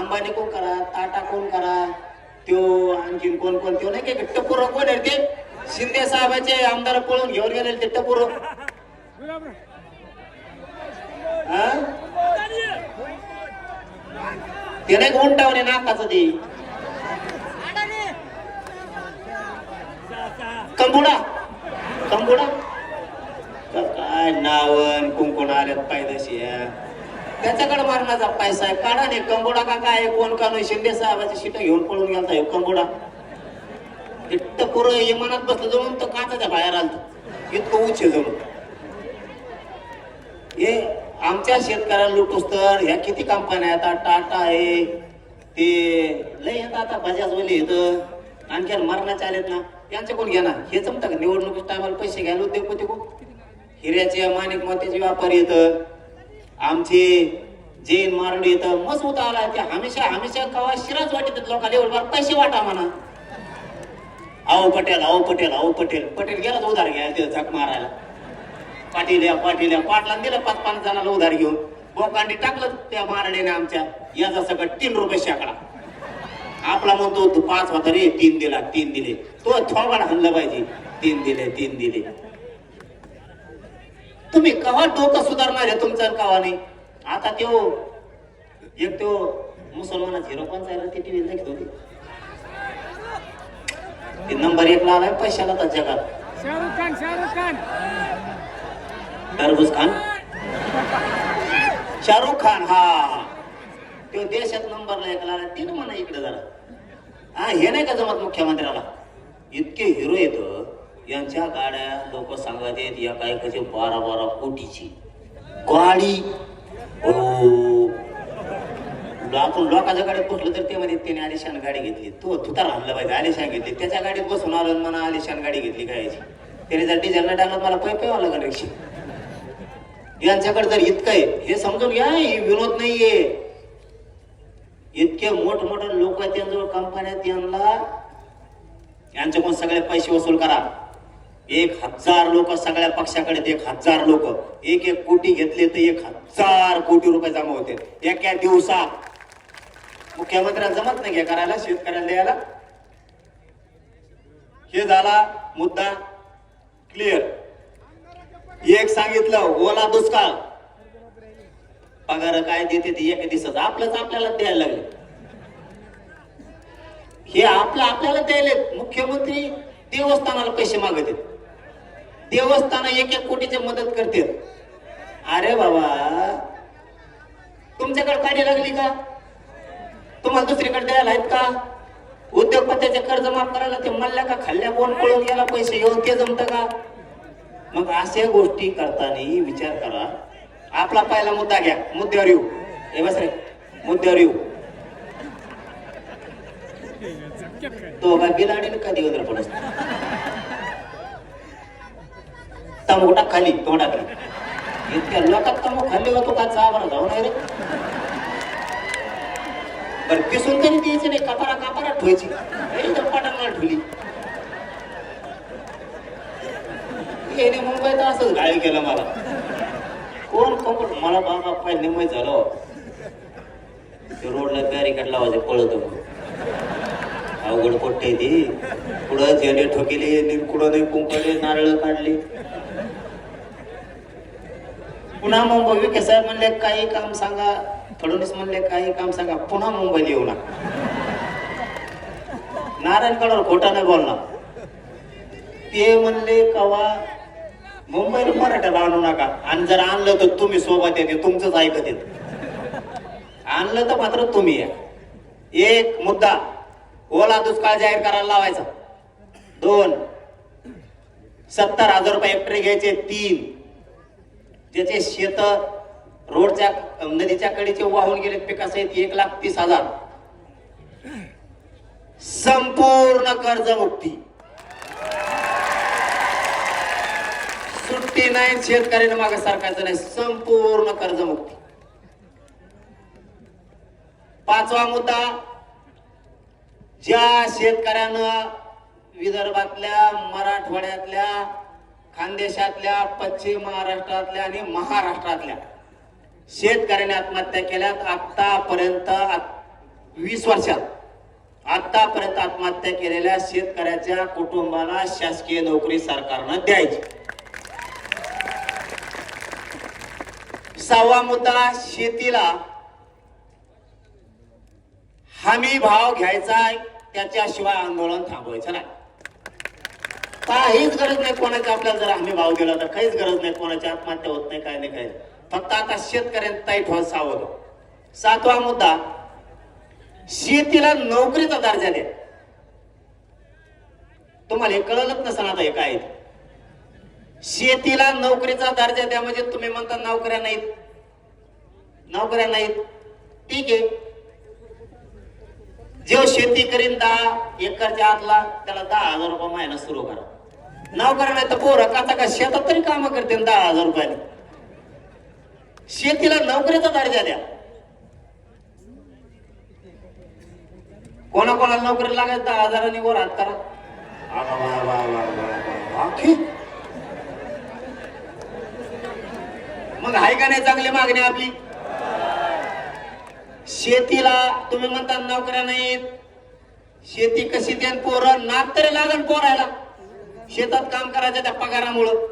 अंबानी कोण करा टाटा कोण करा त्यो आणखीन कोण कोण त्यो नाही का टपूर कोण आहे ते? शिंदे साहेबाचे आमदार पळून घेऊन गेले ते टपूर ते नाही उंटावणे नाकाचं ते. कंबुडा. कंबुडा? काय नावन कुंकुण आल्यात पायदशी त्याच्याकडे मारण्याचा पैसा आहे काढा नाही कंबोडा. का काय? कोण का नाही? शिंदे साहेबाची शिट घेऊन पळून गेलता हे कंबोडा. इतकं पुरं इमानात बसलं जवळून तर काचाच्या बाहेर आलत. इतकं उच्च जवळ हे आमच्या शेतकऱ्याला लुटूस तर ह्या किती कंपन्या आता टाटा आहे. ते लय येतात आता बजाज वाले येतं आणखीन मरणाचे आलेत ना. त्यांचे कोण घेणार. हे जमतं का? निवडणुकीच्या टायमाला पैसे घ्यायला उद्योगपती कोण हिऱ्याचे माणिक मोत्याचे व्यापारी येतं आमचे जैन मारणी येतं मजबूत आला. ते हमेशा हमेशा कवा शिराज वाटत लोकांना. एवढं पैसे वाटा म्हणा. आओ पटेल आओ पटेल आओ पटेल. पटेल गेलाच उधार घ्यायला तिथं झक मारायला. पाटील या पाटील या पाटला दिलं पाच पाच जणांना उधार घेऊन. बोकांडी टाकलं त्या मारडीने आमच्या. याचा सगळं तीन रुपये शेकडा. आपला म्हणतो तू पाच होता रे. तीन दिला तीन दिले. तो थोबाड हल्लं पाहिजे. तीन दिले तीन दिले. तुम्ही कवा डोकं सुधारणार आहे तुमचं कवा नाही आता त्यो एक तो मुसलमानाचा हिरो पण जायला ते टीव्ही दाखवत होते ते नंबर एक ला आलाय पैशाला तर जगात. शाहरुख खान शाहरुख खान. टरबूज खान? शाहरुख खान हा. तो देशात नंबरला एक लागला ते म्हणा इकडे जरा. हा हे नाही का जमत मुख्यमंत्र्याला? इतके हिरो येत यांच्या गाड्या लोक सांगत आहेत या काय कसे बारा बारा कोटीची. गाडी. आपण लोकांच्या गाडीत बसलो तर ते म्हणजे त्याने आलिशान गाडी घेतली. तो तुतार आणलं पाहिजे आलिशान घेतली. त्याच्या गाडीत बसून आलो आणि म्हणा आलिशान गाडी घेतली काय त्याने जर डिझेलला टाकलं मला पै पैवा लागेल रिक्षा. यांच्याकडे जर इतकं आहे हे समजून घ्या हे विनोद नाहीये. इतके मोठमोठे लोक त्यांजवळ कंपन्या त्यांना यांच्याकडून सगळे पैसे वसूल करा. एक हजार लोक सगळ्या पक्षाकडे एक हजार लोक. एक एक कोटी घेतले तर एक हजार कोटी रुपये जमा होते. एका दिवसात. मुख्यमंत्र्यांना जमत नाही घ्या करायला शेतकऱ्याला द्यायला. हे झाला मुद्दा क्लिअर एक सांगितलं ओला दुष्काळ. पगार काय देते ते एक दिसत आपलंच आपल्याला द्यायला लागले. हे आपलं आपल्याला द्यायला मुख्यमंत्री देवस्थानाला पैसे मागत आहेत. देवस्थान एक एक कोटीची मदत करते अरे बाबा तुमच्याकडे काढी लागली का? तुम्हाला दुसरीकडे द्यायला आहेत का? उद्योगपत्याचे कर्ज माफ करायला ते मल्ल्या का खाल्ल्या? कोण पळून गेला? पैसे येऊन ते जमतं का? मग अशा गोष्टी करताना विचार करा. आपला पहिला मुद्दा घ्या. मुद्द्यावर येऊ. हे बस रे. मुद्द्यावर येऊ. तो बा बिलाडीने कधी उदर पडत तंबू टाक खाली तोंडात इतक्या लोकात तंबू खाल्ली होतो का? चावरा जाऊ नाही रे. बरं पिसून तरी द्यायचं नाही कपारा कपारा ठेवायची. एकदम पाटांना ठेवली. याने मुंबईत असंच गाळी केलं मला. कोण कंपट? मला बाबा पाय निमय झालं. ते रोडला बॅरिकेड लावायचे पळत अवघड पोट्टे ती. पुढं झेंडे ठोकेले निरकुडं नाही कुंपले नारळ काढले. पुन्हा मुंबई विखे साहेब म्हणले काही काम सांगा फडणवीस म्हणले काही काम सांगा पुन्हा मुंबईला येऊ नका. नारायणगडावर खोटा नाही बोलणार ते म्हणले कवा? मुंबईला मराठ्याला आणू नका. आणि जर आणलं तर तुम्ही सोबत येते तुमचंच ऐकत येत. आणलं तर मात्र तुम्ही या. एक मुद्दा ओला दुष्काळ जाहीर करायला लावायचा. दोन सत्तर हजार रुपये हेक्टरी घ्यायचे. तीन त्याचे शेत रोडच्या नदीच्या कडेचे वाहून गेले पिकासहित एक लाख तीस हजार. संपूर्ण कर्जमुक्ती. सुट्टी नाही शेतकऱ्यांना मागे सरकारचं नाही संपूर्ण कर्जमुक्ती. पाचवा मुद्दा ज्या शेतकऱ्यानं विदर्भातल्या मराठवाड्यातल्या खानदेशातल्या पश्चिम महाराष्ट्रातल्या आणि महाराष्ट्रातल्या शेतकऱ्याने आत्महत्या केल्यात. आतापर्यंत वीस वर्षात आतापर्यंत आत्महत्या केलेल्या शेतकऱ्याच्या कुटुंबाला शासकीय नोकरी सरकारनं द्यायची. सहावा मुद्दा शेतीला हमी भाव घ्यायचा त्याच्याशिवाय आंदोलन थांबवायचं नाही. काहीच गरज नाही कोणाची. आपल्याला जर हमी भाव दिला तर काहीच गरज नाही कोणाची. आत्महत्या होत नाही काय नाही काय फक्त आता शेतकऱ्यांना ताईट व्हायला सावध. सातवा मुद्दा. शेतीला नोकरीचा दर्जा द्या. तुम्हाला हे कळलंच नसेल आता हे काय. शेतीला नोकरीचा दर्जा द्या म्हणजे तुम्ही म्हणता नोकऱ्या नाहीत. नोकऱ्या नाहीत. ठीक आहे. जो शेती करीन दहा एकरच्या आतला त्याला दहा हजार रुपये महिना सुरू करा. नोकऱ्या नाही तर पोर काचा का शेतात तरी काम करते दहा हजार रुपयाने. शेतीला नोकरीचा दर्जा द्या. कोणाकोणाला नोकरी लागेल दहा हजारांनी वर हात करा. मग आहे का नाही चांगली मागणी आपली? शेतीला तुम्ही म्हणता नोकऱ्या नाहीत. शेती कशी द्या पोरं? नाक तरी लागण पोरायला. शेतात काम करायचं त्या पगारामुळं.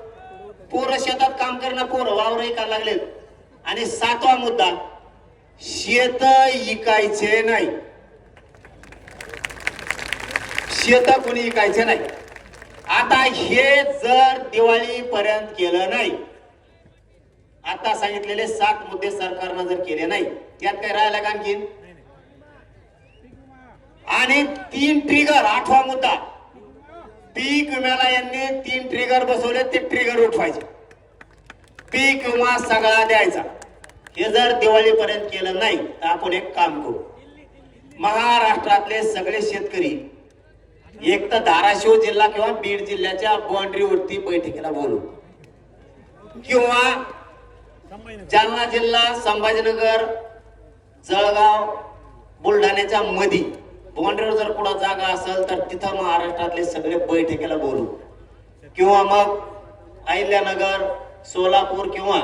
पोरं शेतात काम करणं पोरं वावर ऐकायला लागलेत. आणि सातवा मुद्दा शेत इकायचे नाही. शेत कोणी इकायचे नाही. आता हे जर दिवाळी पर्यंत केलं नाही आता सांगितलेले सात मुद्दे सरकारनं जर केले नाही त्यात काय राहिला का आणखीन? आणि तीन ट्रिगर आठवा मुद्दा पीक विम्याला यांनी तीन ट्रिगर बसवले ते ट्रिगर उठवायचे. पीक विमा सगळा द्यायचा. हे जर दिवाळीपर्यंत केलं नाही तर आपण एक काम करू. महाराष्ट्रातले सगळे शेतकरी एक तर धाराशिव जिल्हा किंवा बीड जिल्ह्याच्या बाउंड्रीवरती बैठकीला बोलू. किंवा जालना जिल्हा संभाजीनगर जळगाव बुलढाण्याच्या मधी बॉन्डर जर कुठं जागा असेल तर तिथं महाराष्ट्रातले सगळे बैठकीला बोलू. किंवा मग अहिल्यानगर सोलापूर किंवा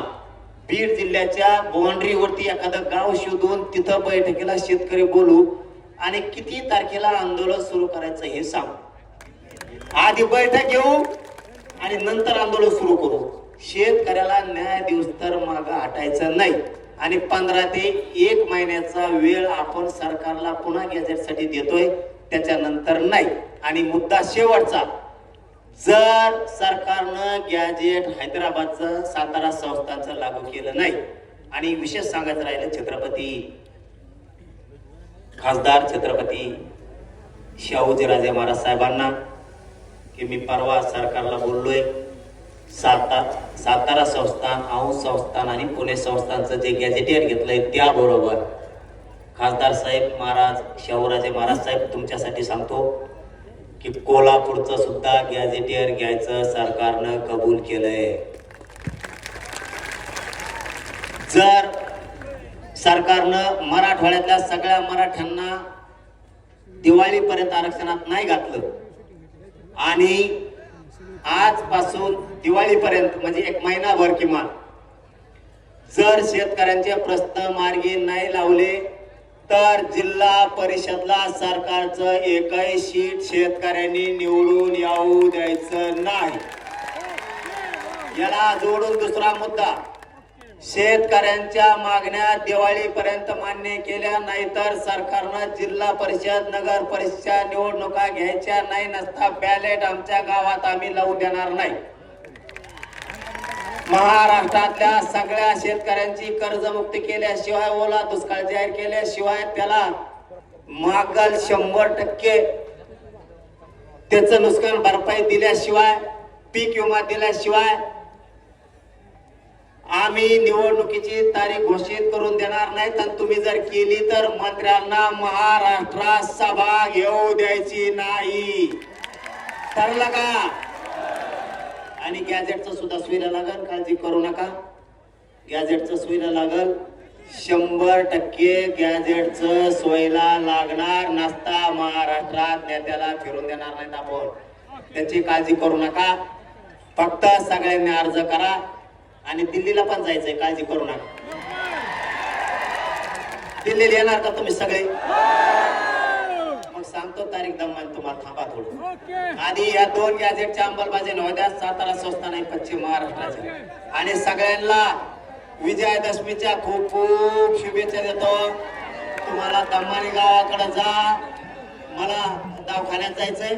बीड जिल्ह्याच्या बाउंड्रीवरती एखादं गाव शोधून तिथं बैठकीला शेतकरी बोलू. आणि किती तारखेला आंदोलन सुरू करायचं हे सांग. आधी बैठक घेऊ आणि नंतर आंदोलन सुरू करू. शेतकऱ्याला न्याय दिवस तर मागं हटायचं नाही. आणि पंधरा ते एक महिन्याचा वेळ आपण सरकारला पुन्हा गॅजेटसाठी देतोय त्याच्यानंतर नाही. आणि मुद्दा शेवटचा जर सरकारनं गॅजेट हैदराबादचं सातारा संस्थांचं लागू केलं नाही आणि विशेष सांगायचं राहिलं छत्रपती खासदार छत्रपती शाहूजी राजे महाराज साहेबांना की मी परवा सरकारला बोललोय साता सातारा संस्थान औंध संस्थान आणि पुणे संस्थानचं जे गॅजेटियर घेतलंय त्याबरोबर. खासदार साहेब महाराज शाहूराजे महाराज साहेब तुमच्यासाठी सांगतो की कोल्हापूरचं सुद्धा गॅजेटियर घ्यायचं सरकारनं कबूल केलंय. जर सरकारनं मराठवाड्यातल्या सगळ्या मराठ्यांना दिवाळीपर्यंत आरक्षणात नाही घातलं आणि आजपासून दिवाळीपर्यंत म्हणजे एक महिनाभर किमान. जर शेतकऱ्यांचे प्रश्न मार्गी नाही लावले तर जिल्हा परिषदला सरकारचं एकही शीट शेतकऱ्यांनी निवडून येऊ द्यायचं नाही. याला जोडून दुसरा मुद्दा. शेतकऱ्यांच्या मागण्या दिवाळीपर्यंत मान्य केल्या नाहीतर सरकारनं जिल्हा परिषद नगर परिषद निवडणुका घ्यायच्या नाही नसता बॅलेट आमच्या गावात आम्ही लावू देणार नाही. महाराष्ट्रातल्या सगळ्या शेतकऱ्यांची कर्जमुक्ती केल्याशिवाय ओला दुष्काळ जाहीर केल्याशिवाय त्याला मागल शंभर टक्के त्याचं नुकसान भरपाई दिल्याशिवाय पीक विमा दिल्याशिवाय आम्ही निवडणुकीची तारीख घोषित करून देणार नाही. तर तुम्ही जर केली तर मंत्र्यांना महाराष्ट्रात सभा घेऊ द्यायची नाही. ठरलं का? आणि गॅजेटचं सुद्धा सुविधा लागल. काळजी करू नका. गॅजेटचं सुविधा लागल. शंभर टक्के गॅजेटचं सोयीला लागणार नसता. महाराष्ट्रात नेत्याला फिरून देणार नाहीत आपण. त्याची काळजी करू नका. फक्त सगळ्यांनी अर्ज करा. आणि दिल्लीला पण जायचंय काळजी करू नका. दिल्लीला येणार का तुम्ही सगळे? सांगतो तारीख दम्मान तुम्हाला थांबा थोडं. आधी या दोन गॅजेटच्या अंमलबजावणी नव्हत्या सातारा संस्थान आहे पश्चिम महाराष्ट्राच्या आणि सगळ्यांना विजयादशमीच्या खूप खूप शुभेच्छा देतो. तुम्हाला दम्मानी गावाकडे जा. मला दवाखान्यात जायचंय.